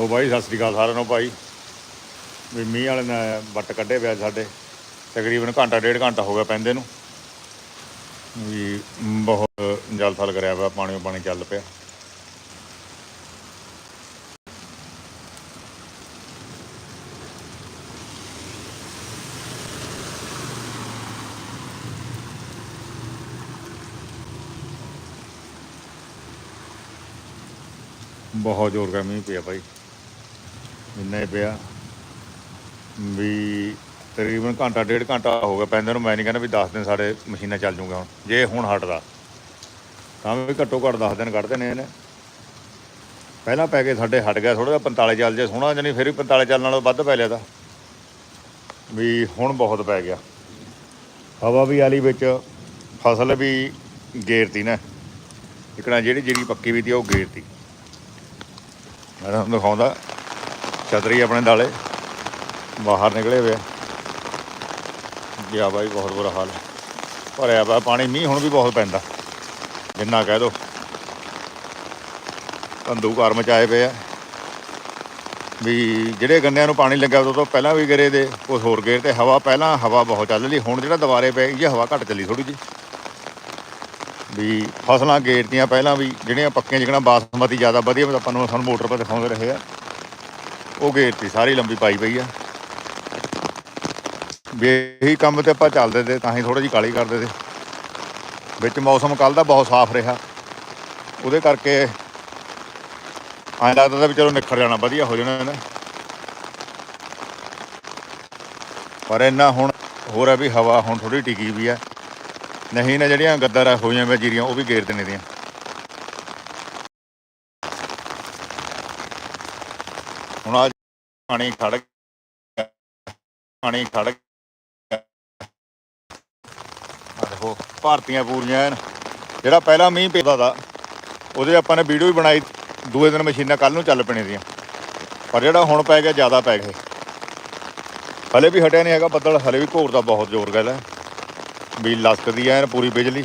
ਉਹ ਬਾਈ, ਸਤਿ ਸ੍ਰੀ ਅਕਾਲ ਸਾਰਿਆਂ ਨੂੰ ਭਾਈ। ਵੀ ਮੀਂਹ ਵਾਲੇ ਨੇ ਵੱਟ ਕੱਢੇ ਪਿਆ ਸਾਡੇ। ਤਕਰੀਬਨ ਘੰਟਾ, ਡੇਢ ਘੰਟਾ ਹੋ ਗਿਆ ਪੈਂਦੇ ਨੂੰ। ਵੀ ਬਹੁਤ ਜਲ ਥਲ ਕਰਿਆ ਪਿਆ, ਪਾਣੀ ਪਾਣੀ ਚੱਲ ਪਿਆ। ਬਹੁਤ ਜ਼ੋਰ ਦਾ ਮੀਂਹ ਪਿਆ ਭਾਈ। ਇੰਨਾ ਹੀ ਪਿਆ ਵੀ ਤਕਰੀਬਨ ਘੰਟਾ, ਡੇਢ ਘੰਟਾ ਹੋ ਗਿਆ ਪੈਂਦੇ ਨੂੰ। ਮੈਂ ਨਹੀਂ ਕਹਿੰਦਾ ਵੀ 10 ਦਿਨ ਸਾਡੇ ਮਸ਼ੀਨਾਂ ਚੱਲ ਜੂਗਾ ਹੁਣ। ਜੇ ਹੁਣ ਹਟਦਾ, ਤਾਂ ਵੀ ਘੱਟੋ ਘੱਟ 10 ਦਿਨ ਕੱਢਦੇ ਨੇ ਇਹਨੇ। ਪਹਿਲਾਂ ਪੈ ਕੇ ਸਾਡੇ ਹਟ ਗਿਆ ਥੋੜਾ ਜਿਹਾ 45 ਚੱਲ ਜੇ ਸੋਹਣਾ ਜਣੀ ਫਿਰ ਵੀ 45 ਚੱਲਣ ਨਾਲੋਂ ਵੱਧ ਪੈ ਲਿਆ ਤਾਂ। ਵੀ ਹੁਣ ਬਹੁਤ ਪੈ ਗਿਆ। ਹਵਾ ਵੀ ਆਲੀ ਵਿੱਚ ਫਸਲ ਵੀ ਗੇਰਤੀ ਨਾ। ਇਕਣਾ ਜਿਹੜੀ ਜਿਹੜੀ ਪੱਕੀ ਵੀ ਤੀ, ਉਹ ਗੇਰਤੀ। ਮੈਂ ਤੁਹਾਨੂੰ ਦਿਖਾਉਂਦਾ। ਛਤਰੀ ਆਪਣੇ ਦਾਲੇ ਬਾਹਰ ਨਿਕਲੇ ਹੋਏ ਆ। ਗਿਆ ਬਾਈ, ਬਹੁਤ ਬੁਰਾ ਹਾਲ ਹੈ। ਭਰਿਆ ਪਿਆ ਪਾਣੀ, ਮੀਂਹ ਹੁਣ ਵੀ ਬਹੁਤ ਪੈਂਦਾ। ਜਿੰਨਾ ਕਹਿ ਦੋ। ਧੰਦੂ ਘਰ ਮਚਾਏ ਪਏ ਆ। ਵੀ ਜਿਹੜੇ ਗੰਨਿਆਂ ਨੂੰ ਪਾਣੀ ਲੱਗਿਆ ਉਦੋਂ ਤੋਂ ਪਹਿਲਾਂ ਵੀ ਗਰੇ ਦੇ ਕੁਛ ਹੋਰ ਗੇਰ ਤੇ ਹਵਾ ਪਹਿਲਾਂ, ਹਵਾ ਬਹੁਤ ਚੱਲ ਰਹੀ, ਹੁਣ ਜਿਹੜਾ ਦੁਬਾਰੇ ਪੈ ਗਈ ਹਵਾ ਘੱਟ ਚੱਲੀ ਥੋੜੀ ਜੀ ਵੀ ਫਸਲਾਂ ਗੇਰਤੀਆਂ ਪਹਿਲਾਂ ਵੀ, ਜਿਹੜੀਆਂ ਪੱਕੀਆਂ ਜਿਕਣਾ ਬਾਸਮਤੀ ਜ਼ਿਆਦਾ ਵਧੀਆ ਆਪਾਂ ਨੂੰ ਸਾਨੂੰ ਮੋਟਰ 'ਤੇ ਦਿਖਾਉਂਦੇ ਰਹੇ ਆ। ਉਹ ਗੇਰਤੀ ਸਾਰੀ ਲੰਬੀ ਪਾਈ ਪਈ ਆ। ਵੀ ਕੰਮ ਤੇ ਆਪਾਂ ਚੱਲਦੇ ਤੇ ਤਾਂ ਹੀ ਥੋੜੀ ਜਿਹੀ ਕਾਲੀ ਕਰਦੇ ਤੇ। ਵਿੱਚ ਮੌਸਮ ਕੱਲ ਦਾ ਬਹੁਤ ਸਾਫ਼ ਰਿਹਾ। ਉਹਦੇ ਕਰਕੇ ਐਂ ਲੱਗਦਾ ਤਾਂ ਵੀ ਚਲੋ ਨਿਖਰ ਜਾਣਾ, ਵਧੀਆ ਹੋ ਜਾਣਾ ਇਹਨੇ ਪਰ ਇੰਨਾ ਹੁਣ ਹੋਰ ਹੈ ਵੀ ਹਵਾ ਹੁਣ ਥੋੜੀ ਟਿਕੀ ਵੀ ਆ। ਨਹੀਂ ਨਾ ਜਿਹੜੀਆਂ ਗੱਦਰ ਹੋਈਆਂ ਵੇ ਜੀਰੀਆਂ, ਉਹ ਵੀ ਗੇਰ ਦੇਣੇ ਦੀਆਂ ਹੁਣ ਆ ਪਾਣੀ ਖੜ ਗਿਆ। ਪਾਣੀ ਖੜ ਗਿਆ। ਆ ਦੇਖੋ, ਭਾਰਤੀਆਂ ਪੂਰੀਆਂ ਐਨ। ਜਿਹੜਾ ਪਹਿਲਾ ਮੀਂਹ ਪੈਦਾ ਦਾ ਉਹਦੇ ਆਪਾਂ ਨੇ ਵੀਡੀਓ ਵੀ ਬਣਾਈ, ਦੂਏ ਦਿਨ ਮਸ਼ੀਨਾਂ ਕੱਲ ਨੂੰ ਚੱਲ ਪੈਣੇ ਦੀਆਂ ਪਰ ਜਿਹੜਾ ਹੁਣ ਪੈ ਗਿਆ, ਜ਼ਿਆਦਾ ਪੈ ਗਏ ਹਲੇ ਵੀ ਹਟਿਆ ਨਹੀਂ ਹੈਗਾ ਬੱਦਲ, ਹਲੇ ਵੀ ਘੋਰ ਦਾ ਬਹੁਤ ਜ਼ੋਰ ਗੱਲ ਹੈ ਵੀ ਲਸਕਦੀ ਐਨ ਪੂਰੀ ਬਿਜਲੀ,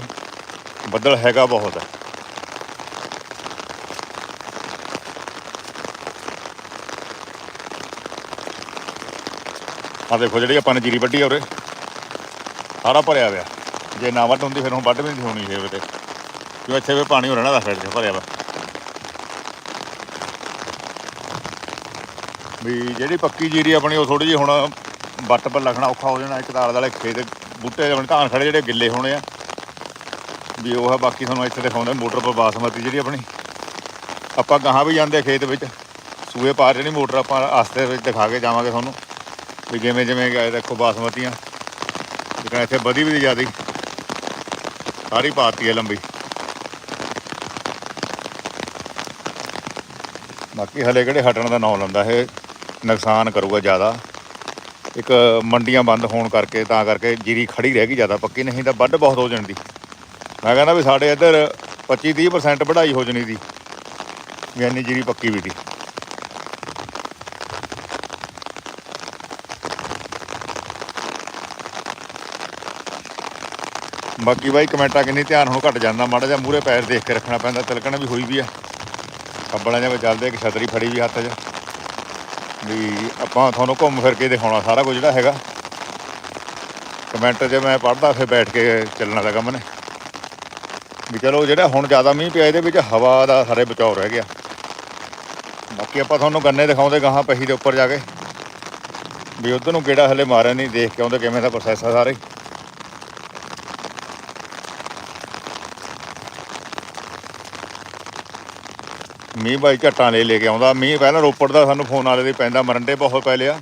ਬੱਦਲ ਹੈਗਾ ਬਹੁਤ ਹੈ ਆ ਦੇਖੋ ਜਿਹੜੀ ਆਪਾਂ ਨੇ ਜੀਰੀ ਵੱਢੀ ਆ ਉਰੇ। ਸਾਰਾ ਭਰਿਆ ਪਿਆ ਜੇ ਨਾ ਵੱਢ ਹੁੰਦੀ, ਫਿਰ ਹੁਣ ਵੱਢ ਵੀ ਨਹੀਂ ਹੋਣੀ ਇਹ 'ਤੇ ਕਿਉਂ ਇੱਥੇ ਵੀ ਪਾਣੀ ਹੋ ਰਹਿਣਾ ਦਾ ਸਾਈਡ ਭਰਿਆ ਵਾ। ਵੀ ਜਿਹੜੀ ਪੱਕੀ ਜੀਰੀ ਆਪਣੀ, ਉਹ ਥੋੜੀ ਜਿਹੀ ਹੁਣ ਵੱਟ ਪਰ ਲੱਗਣਾ ਔਖਾ ਹੋ ਜਾਣਾ। ਇੱਕ ਤਾਲ ਵਾਲੇ ਖੇਤ ਬੂਟੇ ਜਿਵੇਂ ਧਾਨ ਖੜੇ ਜਿਹੜੇ ਗਿੱਲੇ ਹੋਣੇ ਆ। ਵੀ ਉਹ ਆ, ਬਾਕੀ ਤੁਹਾਨੂੰ ਇੱਥੇ ਦਿਖਾਉਂਦੇ ਮੋਟਰ ਪਰ ਬਾਸਮਤੀ ਜਿਹੜੀ ਆਪਣੀ। ਆਪਾਂ ਗਾਹਾਂ ਵੀ ਜਾਂਦੇ ਖੇਤ ਵਿੱਚ। ਸੂਏ ਪਾਰ ਜਿਹੜੀ ਮੋਟਰ ਆਪਾਂ ਆਸਤੇ ਵਿੱਚ ਦਿਖਾ ਕੇ ਜਾਵਾਂਗੇ ਤੁਹਾਨੂੰ। ਵੀ ਜਿਵੇਂ ਜਿਵੇਂ ਗਏ ਦੇਖੋ ਬਾਸਮਤੀਆਂ। ਜਿਵੇਂ ਇੱਥੇ ਵਧੀ ਵੀ ਜ਼ਿਆਦਾ। ਸਾਰੀ ਪਾਤੀ ਹੈ ਲੰਬੀ। ਬਾਕੀ ਹਲੇ ਕਿਹੜੇ ਹਟਣ ਦਾ ਨਾਂ ਲੰਦਾ, ਇਹ ਨੁਕਸਾਨ ਕਰੂਗਾ ਜ਼ਿਆਦਾ। ਇੱਕ ਮੰਡੀਆਂ ਬੰਦ ਹੋਣ ਕਰਕੇ, ਤਾਂ ਕਰਕੇ ਜੀਰੀ ਖੜੀ ਰਹਿ ਗਈ ਜ਼ਿਆਦਾ, ਪੱਕੀ ਨਹੀਂ ਤਾਂ ਵੱਢ ਬਹੁਤ ਹੋ ਜਾਣੀ ਦੀ। ਮੈਂ ਕਹਿੰਦਾ ਵੀ ਸਾਡੇ ਇੱਧਰ 25 30% ਵਢਾਈ ਹੋ ਜਾਣੀ ਦੀ, ਵੀ ਇੰਨੀ ਜੀਰੀ ਪੱਕੀ ਵੀ ਦੀ। ਬਾਕੀ ਬਾਈ ਕਮੈਂਟਾਂ ਕਿੰਨੀ ਧਿਆਨ ਹੁਣ ਘਟ ਜਾਂਦਾ, ਮਾੜਾ ਜਿਹਾ ਮੂਰੇ ਪੈਰ ਦੇਖ ਕੇ ਰੱਖਣਾ ਪੈਂਦਾ, ਤਿਲਕਣ ਵੀ ਹੋਈ ਵੀ ਆ। ਕੱਬਲਾਂ ਜਿਹਾ ਚੱਲਦੇ ਇੱਕ ਛਤਰੀ ਫੜੀ ਵੀ ਹੱਥ 'ਚ। ਵੀ ਆਪਾਂ ਤੁਹਾਨੂੰ ਘੁੰਮ ਫਿਰ ਕੇ ਦਿਖਾਉਣਾ ਸਾਰਾ ਕੁਝ ਜਿਹੜਾ ਹੈਗਾ। ਕਮੈਂਟ 'ਚ ਮੈਂ ਪੜ੍ਹਦਾ, ਫਿਰ ਬੈਠ ਕੇ ਚੱਲਣਾ ਦਾ ਕੰਮ ਵੀ ਚਲੋ ਜਿਹੜਾ ਹੁਣ ਜ਼ਿਆਦਾ ਮੀਂਹ ਪਿਆ, ਇਹਦੇ ਵਿੱਚ ਹਵਾ ਦਾ ਸਾਰੇ ਬਚਾਓ ਰਹਿ ਗਿਆ। ਬਾਕੀ ਆਪਾਂ ਤੁਹਾਨੂੰ ਗੰਨੇ ਦਿਖਾਉਂਦੇ ਗਾਹਾਂ ਪਹੀ ਦੇ ਉੱਪਰ ਜਾ ਕੇ। ਵੀ ਉਧਰ ਨੂੰ ਕਿਹੜਾ ਹਲੇ ਮਾਰਿਆ ਨਹੀਂ, ਦੇਖ ਕੇ ਆਉਂਦੇ ਕਿਵੇਂ ਦਾ ਪ੍ਰੋਸੈਸ ਆ ਸਾਰੇ। ਮੀਂਹ ਭਾਈ ਝੱਟਾਂ ਲੈ ਲੈ ਕੇ ਆਉਂਦਾ। ਮੀਂਹ ਪਹਿਲਾਂ ਰੋਪੜ ਦਾ ਸਾਨੂੰ ਫੋਨ ਵਾਲੇ ਦੇ ਪੈਂਦਾ, ਮਰੰਡੇ ਬਹੁਤ ਪੈ ਲਿਆ।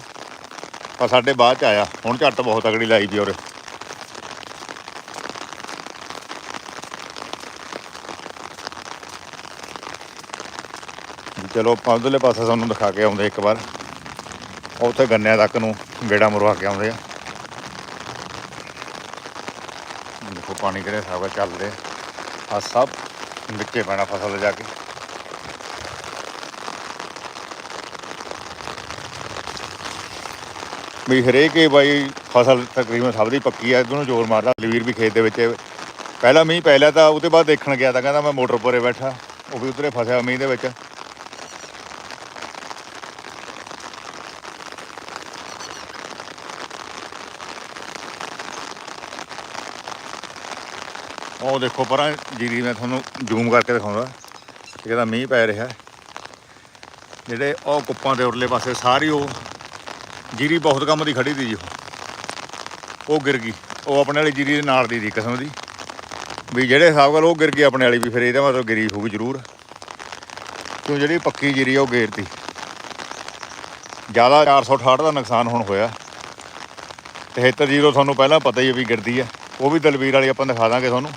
ਪਰ ਸਾਡੇ ਬਾਅਦ ਚ ਆਇਆ। ਹੁਣ ਝੱਟ ਬਹੁਤ ਤਗੜੀ ਲਾਈ ਦੀ ਉਰੇ। ਚਲੋ ਆਪਾਂ ਉਧਰਲੇ ਪਾਸੇ ਸਾਨੂੰ ਦਿਖਾ ਕੇ ਆਉਂਦੇ ਇੱਕ ਵਾਰ। ਉੱਥੇ ਗੰਨਿਆਂ ਤੱਕ ਨੂੰ ਗੇੜਾ ਮਰਵਾ ਕੇ ਆਉਂਦੇ ਆ। ਦੇਖੋ ਪਾਣੀ ਕਿਹੜੇ ਹਿਸਾਬ ਨਾਲ ਚੱਲ ਰਿਹਾ ਆ ਸਭ ਵਿੱਚੇ ਪੈਣਾ ਫਸਲ ਜਾ ਕੇ। ਵੀ ਹਰੇਕ ਇਹ ਬਾਈ ਫਸਲ ਤਕਰੀਬਨ ਸਭ ਦੀ ਪੱਕੀ ਆ, ਇਹਨੂੰ ਜ਼ੋਰ ਮਾਰਦਾ ਲਵੀਰ ਵੀ ਖੇਤ ਦੇ ਵਿੱਚ ਪਹਿਲਾ ਮੀਂਹ ਪਹਿਲਾ ਤਾਂ ਉਹਦੇ ਬਾਅਦ ਦੇਖਣ ਗਿਆ ਤਾਂ ਕਹਿੰਦਾ ਮੈਂ ਮੋਟਰ ਪਰੇ ਬੈਠਾ, ਉਹ ਵੀ ਉਧਰੇ ਫਸਿਆ ਮੀਂਹ ਦੇ ਵਿੱਚ। ਉਹ ਦੇਖੋ ਪਰਾਂ ਜੀਰੀ ਮੈਂ ਤੁਹਾਨੂੰ ਜ਼ੂਮ ਕਰਕੇ ਦਿਖਾਉਂਦਾ ਇਹ ਕਹਿੰਦਾ ਮੀਂਹ ਪੈ ਰਿਹਾ। ਜਿਹੜੇ ਉਹ ਕੁੱਪਾਂ ਦੇ ਉਰਲੇ ਪਾਸੇ ਸਾਰੀ ਉਹ ਜੀਰੀ ਬਹੁਤ ਕੰਮ ਦੀ ਖੜੀ ਦੀ ਜੀ ਉਹ। ਗਿਰ ਗਈ। ਉਹ ਆਪਣੇ ਵਾਲੀ ਜੀਰੀ ਦੇ ਨਾਲ ਦੀ ਦੀ ਕਿਸਮ ਦੀ। ਵੀ ਜਿਹੜੇ ਹਿਸਾਬ ਨਾਲ ਉਹ ਗਿਰ ਗਈ ਆਪਣੇ ਵਾਲੀ ਵੀ ਫਿਰ ਇਹਦਾ ਮਤਲਬ ਗਿਰੀ ਹੋਊਗੀ ਜ਼ਰੂਰ। ਕਿਉਂ ਜਿਹੜੀ ਪੱਕੀ ਜੀਰੀ ਉਹ ਗੇਰਤੀ। ਜ਼ਿਆਦਾ 468 ਦਾ ਨੁਕਸਾਨ ਹੁਣ ਹੋਇਆ। 73 ਜ਼ੀਰੋ ਤੁਹਾਨੂੰ ਪਹਿਲਾਂ ਪਤਾ ਹੀ ਹੈ ਵੀ ਗਿਰਦੀ ਹੈ ਉਹ ਵੀ ਦਲਵੀਰ ਵਾਲੀ ਆਪਾਂ ਦਿਖਾ ਦਾਂਗੇ ਤੁਹਾਨੂੰ।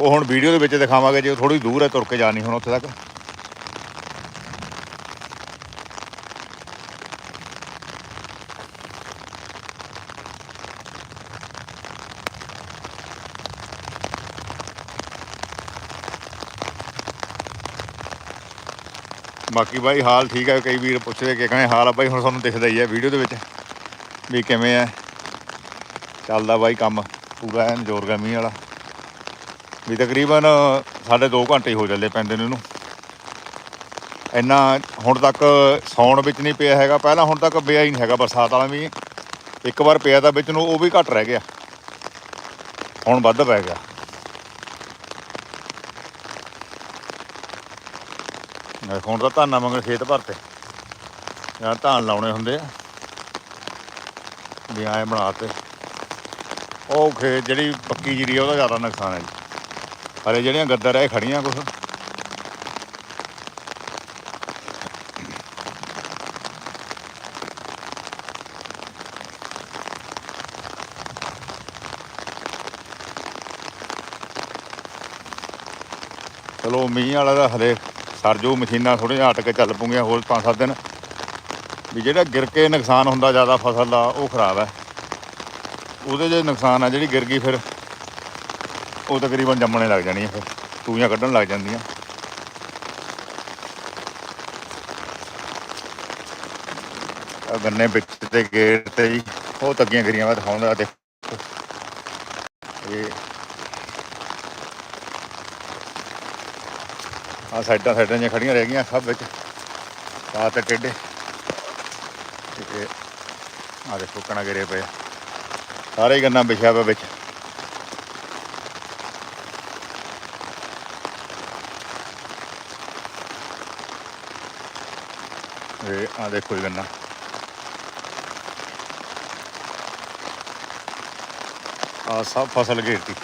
ਉਹ ਹੁਣ ਵੀਡੀਓ ਦੇ ਵਿੱਚ ਦਿਖਾਵਾਂਗੇ ਜੇ ਥੋੜੀ ਦੂਰ ਹੈ ਤੁਰ ਕੇ ਜਾਣੀ ਹੁਣ ਉੱਥੇ ਤੱਕ। ਬਾਕੀ ਬਾਈ ਹਾਲ ਠੀਕ ਹੈ ਕਈ ਵੀਰ ਪੁੱਛਦੇ ਕਿ ਕਹਿੰਦੇ ਹਾਲ ਆ ਬਾਈ, ਹੁਣ ਤੁਹਾਨੂੰ ਦਿਖਦਾ ਹੀ ਹੈ ਵੀਡੀਓ ਦੇ ਵਿੱਚ ਵੀ ਕਿਵੇਂ ਹੈ ਚੱਲਦਾ ਬਾਈ ਕੰਮ ਪੂਰਾ ਐਨ ਜ਼ੋਰ ਮੀਂਹ ਵਾਲਾ। ਵੀ ਤਕਰੀਬਨ ਸਾਡੇ 2 ਘੰਟੇ ਹੀ ਹੋ ਜਾਂਦੇ ਪੈਂਦੇ ਨੇ ਇਹਨੂੰ। ਇੰਨਾ ਹੁਣ ਤੱਕ ਸੌਣ ਵਿੱਚ ਨਹੀਂ ਪਿਆ ਹੈਗਾ, ਪਹਿਲਾਂ ਹੁਣ ਤੱਕ ਪਿਆ ਹੀ ਨਹੀਂ ਹੈਗਾ, ਬਰਸਾਤ ਵਾਲਾ ਵੀ ਇੱਕ ਵਾਰ ਪਿਆ ਤਾਂ ਵਿੱਚ ਨੂੰ ਉਹ ਵੀ ਘੱਟ ਰਹਿ ਗਿਆ। ਹੁਣ ਵੱਧ ਪੈ ਗਿਆ। ਹੁਣ ਤਾਂ ਧਾਨਾਂ ਮੰਗਣ ਖੇਤ ਭਰਤੇ ਜਾਂ ਧਾਨ ਲਾਉਣੇ ਹੁੰਦੇ ਆ। ਵੀ ਐਂ ਬਣਾਤੇ ਉਹ ਖੇਤ ਜਿਹੜੀ ਪੱਕੀ ਜੀਰੀ ਉਹਦਾ ਜ਼ਿਆਦਾ ਨੁਕਸਾਨ ਹੈ ਜੀ। ਹਲੇ ਜਿਹੜੀਆਂ ਗੱਦਰ ਐ ਖੜੀਆਂ ਕੁਛ। ਚਲੋ ਮੀਂਹ ਵਾਲਾ ਦਾ ਹਲੇ ਸਰਜੋ ਮਸ਼ੀਨਾਂ ਥੋੜ੍ਹੀਆਂ ਹਟ ਕੇ ਚੱਲ ਪੂਗੀਆਂ ਹੋਰ ਪੰਜ ਸੱਤ ਦਿਨ। ਵੀ ਜਿਹੜਾ ਗਿਰ ਕੇ ਨੁਕਸਾਨ ਹੁੰਦਾ ਜ਼ਿਆਦਾ ਫਸਲ ਦਾ, ਉਹ ਖਰਾਬ ਹੈ। ਉਹਦੇ ਜੇ ਨੁਕਸਾਨ ਆ, ਜਿਹੜੀ ਗਿਰ ਗਈ ਫਿਰ, ਉਹ ਤਕਰੀਬਨ ਜੰਮਣੇ ਲੱਗ ਜਾਣੀ ਫਿਰ ਤੂਈਆਂ ਕੱਢਣ ਲੱਗ ਜਾਂਦੀਆਂ। ਗੰਨੇ ਵਿੱਚ ਤੇ ਗੇਟ ਤੇ ਜੀ ਉਹ ਤੱਗੀਆਂ ਗਰੀਆਂ ਮੈਂ ਦਿਖਾਉਂਦਾ ਦੇਖੋ। ਇਹ ਆ ਸਾਈਡਾਂ ਸਾਈਡਾਂ ਜਿਹੀਆਂ ਖੜੀਆਂ ਰਹਿ ਗਈਆਂ ਸਭ ਵਿੱਚ। ਆ ਤੇ ਟੇਡੇ ਤੇ ਆ ਦੇਖੋ ਕਣਾ ਗਿਰੇ ਪਏ ਸਾਰੇ ਹੀ ਗੰਨਾ ਵਿਛਿਆ ਪਿਆ ਵਿੱਚ। ਇਹ ਆ ਦੇਖੋ ਇਹ ਗੰਨਾ। ਆ ਸਭ ਫਸਲ ਘੇਰਤੀ।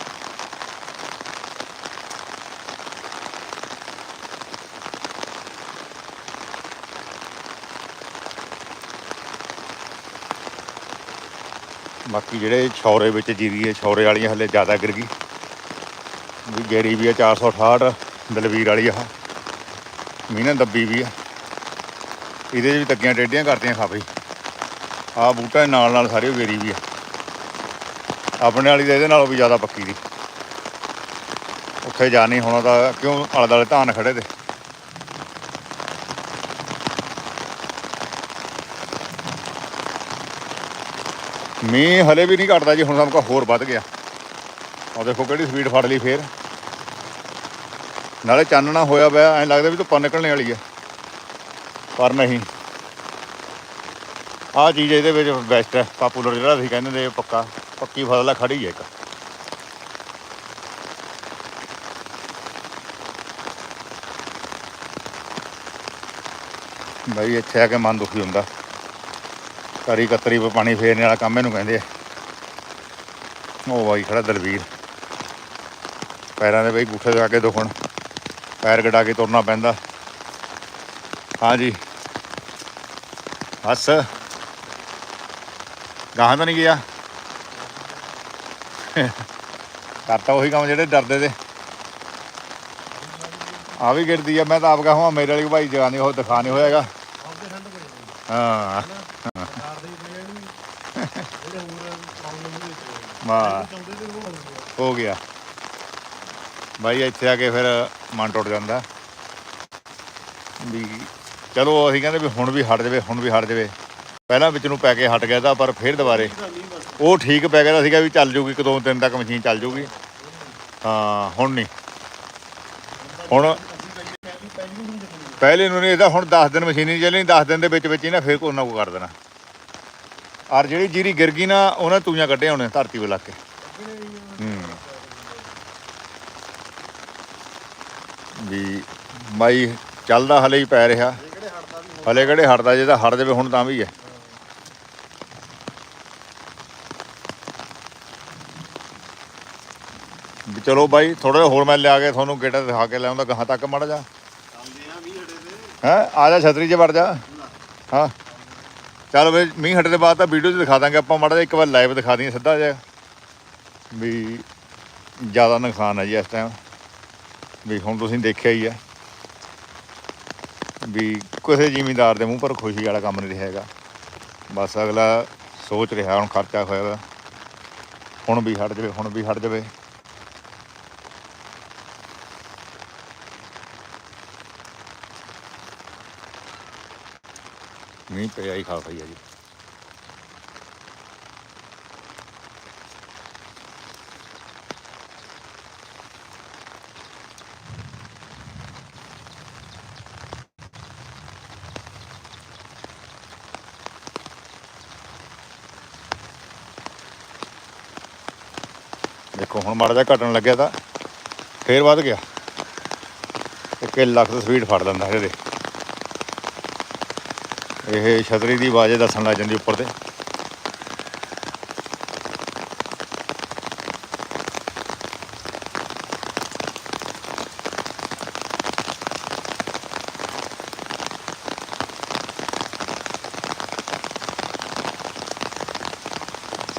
ਬਾਕੀ ਜਿਹੜੇ ਛੌਰੇ ਵਿੱਚ ਜੀਰੀ ਹੈ, ਛੌਰੇ ਵਾਲੀ ਹਲੇ ਜ਼ਿਆਦਾ ਗਿਰ ਗਈ। ਵੀ ਗੇਰੀ ਵੀ ਆ 468 ਦਲਵੀਰ ਵਾਲੀ ਆ। ਮੀਨਾ ਦੱਬੀ ਵੀ ਆ। ਇਹਦੇ 'ਚ ਵੀ ਤੱਗੀਆਂ ਟੇਡੀਆਂ ਕਰਦੀਆਂ ਖਾਬੀ ਆ ਬੂਟਾ ਦੇ ਨਾਲ ਨਾਲ ਸਾਰੀ ਗੇਰੀ ਵੀ ਆ। ਆਪਣੇ ਵਾਲੀ ਤਾਂ ਇਹਦੇ ਨਾਲੋਂ ਵੀ ਜ਼ਿਆਦਾ ਪੱਕੀ ਦੀ। ਉੱਥੇ ਜਾ ਨਹੀਂ ਹੋਣਾ ਤਾਂ ਕਿਉਂ ਆਲੇ ਦੁਆਲੇ ਧਾਨ ਖੜੇ ਤੇ? ਮੀਂਹ ਹਲੇ ਵੀ ਨਹੀਂ ਘਟਦਾ ਜੀ, ਹੁਣ ਸਾਨੂੰ ਕਾ ਹੋਰ ਵੱਧ ਗਿਆ। ਉਹ ਦੇਖੋ ਕਿਹੜੀ ਸਪੀਡ ਫੜ ਲਈ ਫੇਰ। ਨਾਲੇ ਚਾਨਣਾ ਹੋਇਆ ਪਿਆ, ਐਂ ਲੱਗਦਾ ਵੀ ਧੁੱਪਾਂ ਨਿਕਲਣੇ ਵਾਲੀ ਹੈ ਪਰ ਨਹੀਂ। ਆਹ ਚੀਜ਼ ਇਹਦੇ ਵਿੱਚ ਬੈਸਟ ਹੈ ਪਾਪੂਲਰ ਜਿਹੜਾ ਅਸੀਂ ਕਹਿੰਦੇ ਨੇ ਪੱਕਾ, ਪੱਕੀ ਫਸਲ ਹੈ ਖੜੀ ਹੈ ਇੱਕ। ਬਈ, ਇੱਥੇ ਆ ਕੇ ਮਨ ਦੁਖੀ ਹੁੰਦਾ। ਕਰੀ ਕਤਰੀ ਪੇ ਪਾਣੀ ਫੇਰਨੇ ਵਾਲਾ ਕੰਮ ਇਹਨੂੰ ਕਹਿੰਦੇ ਆ। ਉਹ ਬਾਈ ਖੜਾ ਦਲਵੀਰ ਪੈਰਾਂ ਦੇ ਬਈ ਗੁੱਠੇ ਜਾ ਕੇ ਦੁਖਣ। ਪੈਰ ਗੜਾ ਕੇ ਤੁਰਨਾ ਪੈਂਦਾ। ਹਾਂਜੀ ਹੱਸ। ਗਾਹਾਂ ਤਾਂ ਨਹੀਂ ਗਿਆ। ਕਰਤਾ ਉਹੀ ਕੰਮ ਜਿਹੜੇ ਡਰਦੇ ਤੇ। ਆ ਵੀ ਗਿਰਦੀ ਆ। ਮੈਂ ਤਾਂ ਆਪ ਕਹਾਂ, ਮੇਰੇ ਵਾਲੀ ਭਾਈ ਜਗਾਨੀ ਉਹ ਦਿਖਾ ਨਹੀਂ ਹੋਇਆਗਾ। ਹਾਂ ਸਰਕਾਰ ਦੇ ਪਏ ਨੇ ਜਿਹੜੇ ਹੋਰ ਪ੍ਰੋਬਲਮ ਦੇ ਵਿੱਚ ਵਾਹ ਹੋ ਗਿਆ। ਬਾਈ, ਇੱਥੇ ਆ ਕੇ ਫਿਰ ਮਨ ਟੁੱਟ ਜਾਂਦਾ। ਵੀ ਚਲੋ, ਅਸੀਂ ਕਹਿੰਦੇ ਵੀ ਹੁਣ ਵੀ ਹਟ ਜਾਵੇ, ਹੁਣ ਵੀ ਹਟ ਜਾਵੇ। ਪਹਿਲਾਂ ਵਿੱਚ ਨੂੰ ਪੈ ਕੇ ਹਟ ਗਿਆ ਤਾਂ, ਪਰ ਫਿਰ ਦੁਬਾਰੇ ਉਹ ਠੀਕ ਪੈ ਗਿਆ ਤਾਂ ਸੀਗਾ ਵੀ ਚੱਲ ਜੂਗੀ, ਇੱਕ ਦੋ ਦਿਨ ਤੱਕ ਮਸ਼ੀਨ ਚੱਲ ਜੂਗੀ। ਹਾਂ, ਹੁਣ ਨਹੀਂ। ਹੁਣ ਪਹਿਲੇ ਨੂੰ ਨਹੀਂ ਇਹਦਾ ਹੁਣ 10 ਦਿਨ ਮਸ਼ੀਨ ਨਹੀਂ ਚੱਲਣੀ 10 ਦਿਨ ਦੇ ਵਿੱਚ ਵਿੱਚ ਹੀ ਨਾ ਫਿਰ ਕੋਈ ਨਾ ਕੋਈ ਕਰ ਦੇਣਾ। ਔਰ ਜਿਹੜੀ ਜੀਰੀ ਗਿਰ ਗਈ ਨਾ ਉਹਨਾਂ ਤੂਈਆਂ ਕੱਢਿਆ ਹੋਣੇ ਧਰਤੀ ਵੇਲਾ ਕੇ। ਹੂੰ। ਵੀ ਮਾਈ ਚੱਲਦਾ ਹਲੇ ਹੀ ਪੈ ਰਿਹਾ। ਹਲੇ ਕਿਹੜੇ ਹਟਦਾ ਜੇ ਤਾਂ ਹਟ ਦੇਵੇ ਹੁਣ ਤਾਂ ਵੀ ਹੈ। ਵੀ ਚਲੋ ਬਾਈ ਥੋੜਾ ਜਿਹਾ ਹੋਰ ਮੈਂ ਲਿਆ ਕੇ ਤੁਹਾਨੂੰ ਗੇਟਾ ਦਿਖਾ ਕੇ ਲਿਆਉਂਦਾ ਗਾਹਾਂ ਤੱਕ ਮੜ ਜਾ ਹੈ ਆ ਜਾ ਛਤਰੀ ਜੇ ਵੜ ਜਾ। ਹਾਂ। ਚੱਲ ਵੇ ਮੀਂਹ ਹਟੇ ਦੇ ਬਾਅਦ ਤਾਂ ਵੀਡੀਓ 'ਚ ਦਿਖਾ ਦਾਂਗੇ, ਆਪਾਂ ਮਾੜਾ ਜਿਹਾ ਇੱਕ ਵਾਰ ਲਾਈਵ ਦਿਖਾ ਦਈਏ ਸਿੱਧਾ ਜਿਹਾ। ਵੀ ਜ਼ਿਆਦਾ ਨੁਕਸਾਨ ਹੈ ਜੀ ਇਸ ਟਾਈਮ ਵੀ ਹੁਣ ਤੁਸੀਂ ਦੇਖਿਆ ਹੀ ਹੈ। ਵੀ ਕਿਸੇ ਜ਼ਿਮੀਂਦਾਰ ਦੇ ਮੂੰਹ ਪਰ ਖੁਸ਼ੀ ਵਾਲਾ ਕੰਮ ਨਹੀਂ ਰਿਹਾ ਹੈਗਾ। ਬਸ ਅਗਲਾ ਸੋਚ ਰਿਹਾ, ਹੁਣ ਖਰਚਾ ਹੋਇਆ ਹੁਣ ਵੀ ਹਟ ਜਾਵੇ, ਹੁਣ ਵੀ ਹਟ ਜਾਵੇ। ਮੀਂਹ ਪਿਆ ਹੀ ਖਾ ਪਈ ਹੈ ਜੀ। ਦੇਖੋ, ਹੁਣ ਮਾੜਾ ਜਿਹਾ ਘਟਣ ਲੱਗਿਆ ਤਾਂ ਫੇਰ ਵੱਧ ਗਿਆ। ਇੱਕ ਲੱਖ ਦੀ ਸਪੀਡ ਫੜ ਲੈਂਦਾ ਇਹਦੇ। ਇਹ ਛਤਰੀ ਦੀ ਆਵਾਜ਼ ਦੱਸਣ ਲੱਗ ਜਾਂਦੀ ਉੱਪਰ ਤੇ।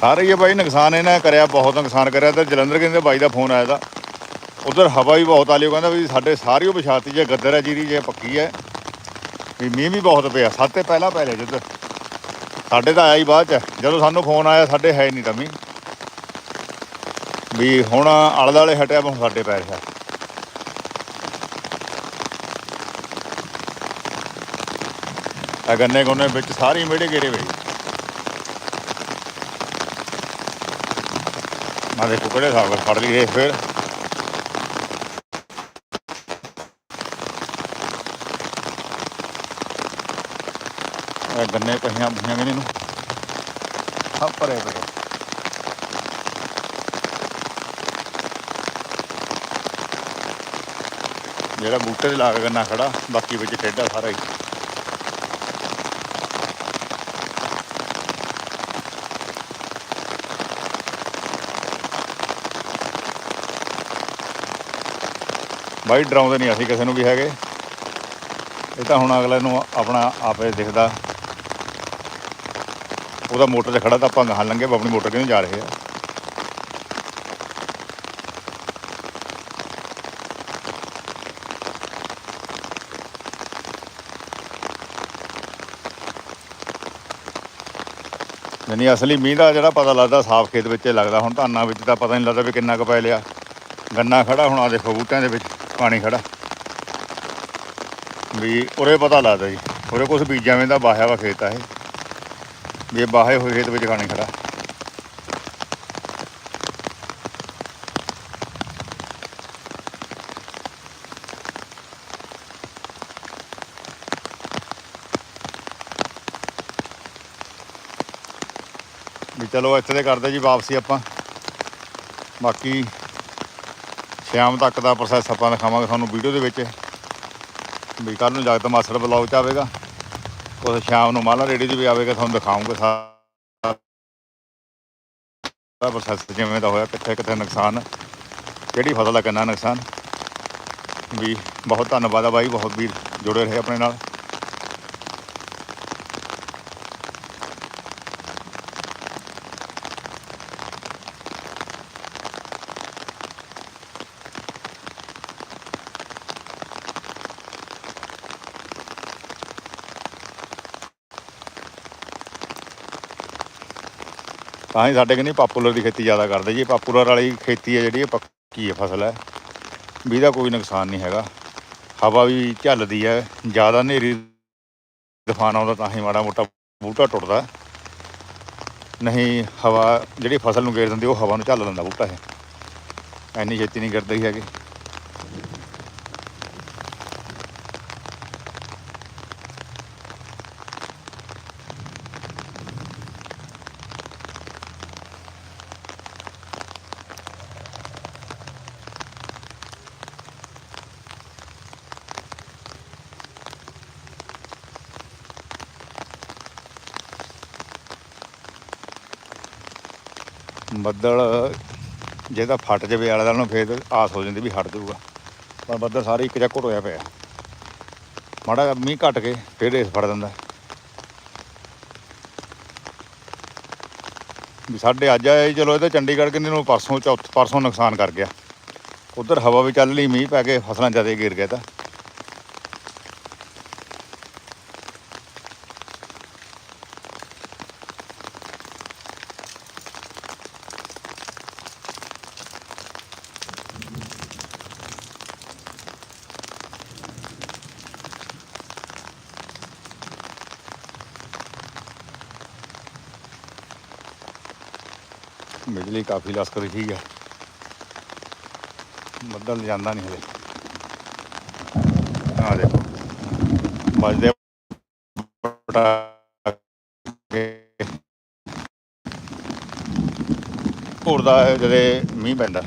ਸਾਰੇ ਹੀ ਆ ਬਾਈ, ਨੁਕਸਾਨ ਇਹਨਾਂ ਕਰਿਆ, ਬਹੁਤ ਨੁਕਸਾਨ ਕਰਿਆ। ਤਾਂ ਜਲੰਧਰ ਕਹਿੰਦੇ ਬਾਈ ਦਾ ਫੋਨ ਆਇਆ ਤਾਂ ਉਧਰ ਹਵਾ ਵੀ ਬਹੁਤ ਆਲੀ, ਉਹ ਕਹਿੰਦਾ ਵੀ ਸਾਡੇ ਸਾਰੀ ਉਹ ਵਿਛਾਤੀ ਜੇ, ਗੱਦਰ ਹੈ ਜੀਰੀ ਜੇ ਪੱਕੀ ਹੈ। ਵੀ ਮੀਂਹ ਵੀ ਬਹੁਤ ਪਿਆ ਸਾਤੇ ਪਹਿਲਾਂ ਪੈ ਲਿਆ ਜਿੱਧਰ ਸਾਡੇ ਤਾਂ ਆਇਆ ਹੀ ਬਾਅਦ ਚ, ਜਦੋਂ ਸਾਨੂੰ ਫੋਨ ਆਇਆ, ਸਾਡੇ ਹੈ ਨਹੀਂ ਤਾਂ ਮੀਂਹ। ਵੀ ਹੁਣ ਆਲੇ ਦੁਆਲੇ ਹਟਿਆ, ਹੁਣ ਸਾਡੇ ਪੈ ਰਿਹਾ। ਆ ਗੰਨੇ ਗੁੰਨੇ ਵਿੱਚ ਸਾਰੀ ਮੇੜੇ ਗੇਰੇ ਵੇ ਮੈਂ ਦੇਖੋ ਕਿਹੜੇ ਹਿਸਾਬ ਨਾਲ ਫੜ ਲਈਏ ਫਿਰ। ਇਹ ਗੰਨੇ ਕਹੀਆਂ ਬੁਝੀਆਂ ਵੀ ਇਹਨੂੰ। ਸਭ ਭਰੇ ਪਏ ਜਿਹੜਾ ਬੂਟੇ ਦੇ ਲਾ ਕੇ ਗੰਨਾ ਖੜਾ, ਬਾਕੀ ਵਿੱਚ ਟੇਢਾ ਸਾਰਾ ਹੀ। ਬਾਈ, ਡਰਾਉਂਦੇ ਨਹੀਂ ਅਸੀਂ ਕਿਸੇ ਨੂੰ ਵੀ ਹੈਗੇ। ਇਹ ਤਾਂ ਹੁਣ ਅਗਲੇ ਨੂੰ ਆਪਣਾ ਆਪੇ ਦਿਖਦਾ। ਉਹਦਾ ਮੋਟਰ 'ਚ ਖੜਾ ਤਾਂ ਆਪਾਂ ਗਾਹਾਂ ਲੰਘੇ ਆਪਣੀ ਮੋਟਰ ਕਿਉਂ ਜਾ ਰਹੇ ਆ? ਨਹੀਂ ਅਸਲੀ ਮੀਂਹ ਦਾ ਜਿਹੜਾ ਪਤਾ ਲੱਗਦਾ, ਸਾਫ਼ ਖੇਤ ਵਿੱਚ ਲੱਗਦਾ, ਹੁਣ ਧਾਨਾਂ ਵਿੱਚ ਤਾਂ ਪਤਾ ਨਹੀਂ ਲੱਗਦਾ ਵੀ ਕਿੰਨਾ ਕੁ ਪੈ ਲਿਆ। ਗੰਨਾ ਖੜਾ, ਹੁਣ ਆ ਦੇਖੋ ਬੂਟਿਆਂ ਦੇ ਵਿੱਚ ਪਾਣੀ ਖੜਾ। ਵੀ ਉਰੇ ਪਤਾ ਲੱਗਦਾ ਜੀ, ਉਰੇ ਕੁਝ ਬੀਜਾਂ ਵੇਂ ਦਾ ਬਾਹਿਆ ਵਾ ਖੇਤ ਆ ਇਹ। ਵੀ ਬਾਹੇ ਹੋਏ ਖੇਤ ਵਿੱਚ ਖਾਣੇ ਖੜਾ। ਵੀ ਚਲੋ ਇੱਥੇ ਤੇ ਕਰਦੇ ਜੀ ਵਾਪਸੀ ਆਪਾਂ। ਬਾਕੀ ਸ਼ਾਮ ਤੱਕ ਦਾ ਪ੍ਰੋਸੈਸ ਆਪਾਂ ਦਿਖਾਵਾਂਗੇ ਤੁਹਾਨੂੰ ਵੀਡੀਓ ਦੇ ਵਿੱਚ। ਵੀ ਕੱਲ ਨੂੰ ਜਗਤ ਮਾਸੜ ਬਲੌਗ ਚ ਆਵੇਗਾ। ਉਸ ਸ਼ਾਮ ਨੂੰ ਮਾਲਾ ਰੇਡੀ 'ਚ ਵੀ ਆਵੇਗਾ, ਤੁਹਾਨੂੰ ਦਿਖਾਉਂਗੇ ਸਾਰਾ ਪ੍ਰੋਸੈਸ ਜਿਵੇਂ ਦਾ ਹੋਇਆ, ਕਿੱਥੇ ਕਿੱਥੇ ਨੁਕਸਾਨ, ਕਿਹੜੀ ਫਸਲ ਦਾ ਕਿੰਨਾ ਨੁਕਸਾਨ। ਵੀ ਬਹੁਤ ਧੰਨਵਾਦ ਆ ਬਾਈ, ਬਹੁਤ ਵੀਰ ਜੁੜੇ ਰਹੇ ਆਪਣੇ ਨਾਲ। ਤਾਂ ਹੀ ਸਾਡੇ ਕਹਿੰਦੇ ਪਾਪੂਲਰ ਦੀ ਖੇਤੀ ਜ਼ਿਆਦਾ ਕਰਦੇ ਜੀ। ਪਾਪੂਲਰ ਵਾਲੀ ਖੇਤੀ ਹੈ ਜਿਹੜੀ, ਇਹ ਪੱਕੀ ਹੈ ਫਸਲ ਹੈ। ਵੀ ਇਹਦਾ ਕੋਈ ਨੁਕਸਾਨ ਨਹੀਂ ਹੈਗਾ। ਹਵਾ ਵੀ ਝੱਲਦੀ ਹੈ। ਜ਼ਿਆਦਾ ਹਨੇਰੀ ਤੂਫਾਨ ਆਉਂਦਾ ਤਾਂ ਹੀ ਮਾੜਾ ਮੋਟਾ ਬੂਟਾ ਟੁੱਟਦਾ। ਨਹੀਂ, ਹਵਾ ਜਿਹੜੀ ਫਸਲ ਨੂੰ ਗੇਰ ਦਿੰਦੀ, ਉਹ ਹਵਾ ਨੂੰ ਝੱਲ ਲੈਂਦਾ ਬੂਟਾ ਇਹ। ਐਨੀ ਛੇਤੀ ਨਹੀਂ ਗਿਰਦੇ ਹੈਗੇ। ਬੱਦਲ ਜੇ ਤਾਂ ਫਟ ਜਾਵੇ ਆਲੇ ਦੁਆਲੇ ਨੂੰ ਫੇਰ ਆਸ ਹੋ ਜਾਂਦੀ ਵੀ ਹਟ ਜਾਊਗਾ। ਪਰ ਬੱਦਲ ਸਾਰੇ ਇੱਕ ਚੱਕ ਹੋਇਆ ਪਿਆ। ਮਾੜਾ ਮੀਂਹ ਘਟ ਕੇ ਫੇਰ ਰੇਸ ਫੜ ਦਿੰਦਾ। ਵੀ ਸਾਡੇ ਅੱਜ ਆਏ ਜੀ ਚਲੋ ਇਹ ਤਾਂ ਚੰਡੀਗੜ੍ਹ ਕਿੰਨੇ ਨੂੰ ਪਰਸੋਂ ਚੌਥ ਪਰਸੋਂ ਨੁਕਸਾਨ ਕਰ ਗਿਆ। ਉਧਰ ਹਵਾ ਵੀ ਚੱਲ ਲਈ ਮੀਂਹ ਪੈ ਕੇ ਫਸਲਾਂ ਜ਼ਿਆਦਾ ਗਿਰ ਗਿਆ ਤਾਂ। ਬਿਜਲੀ ਕਾਫੀ ਲਸਕ ਰਹੀ ਹੈ ਬੱਦਲ ਜਾਂਦਾ ਨਹੀਂ ਹਲੇ ਆ ਦੇਖੋ। ਵੱਜਦੇ ਪਟਾਕੇ। ਉੜਦਾ ਮੀਂਹ ਪੈਂਦਾ।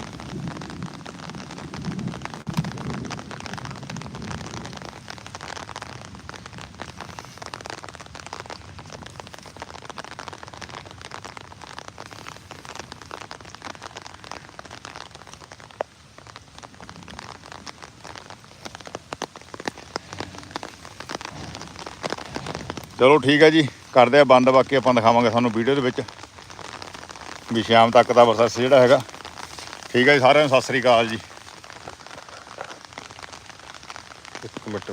ਚਲੋ ਠੀਕ ਹੈ ਜੀ, ਕਰਦੇ ਆ ਬੰਦ, ਬਾਕੀ ਆਪਾਂ ਦਿਖਾਵਾਂਗੇ ਤੁਹਾਨੂੰ ਵੀਡੀਓ ਦੇ ਵਿੱਚ ਵੀ ਸ਼ਾਮ ਤੱਕ ਦਾ ਪ੍ਰੋਸੈਸ ਜਿਹੜਾ ਹੈਗਾ। ਠੀਕ ਹੈ ਜੀ, ਸਾਰਿਆਂ ਨੂੰ ਸਤਿ ਸ੍ਰੀ ਅਕਾਲ ਜੀ। ਇੱਕ ਮਿੰਟ।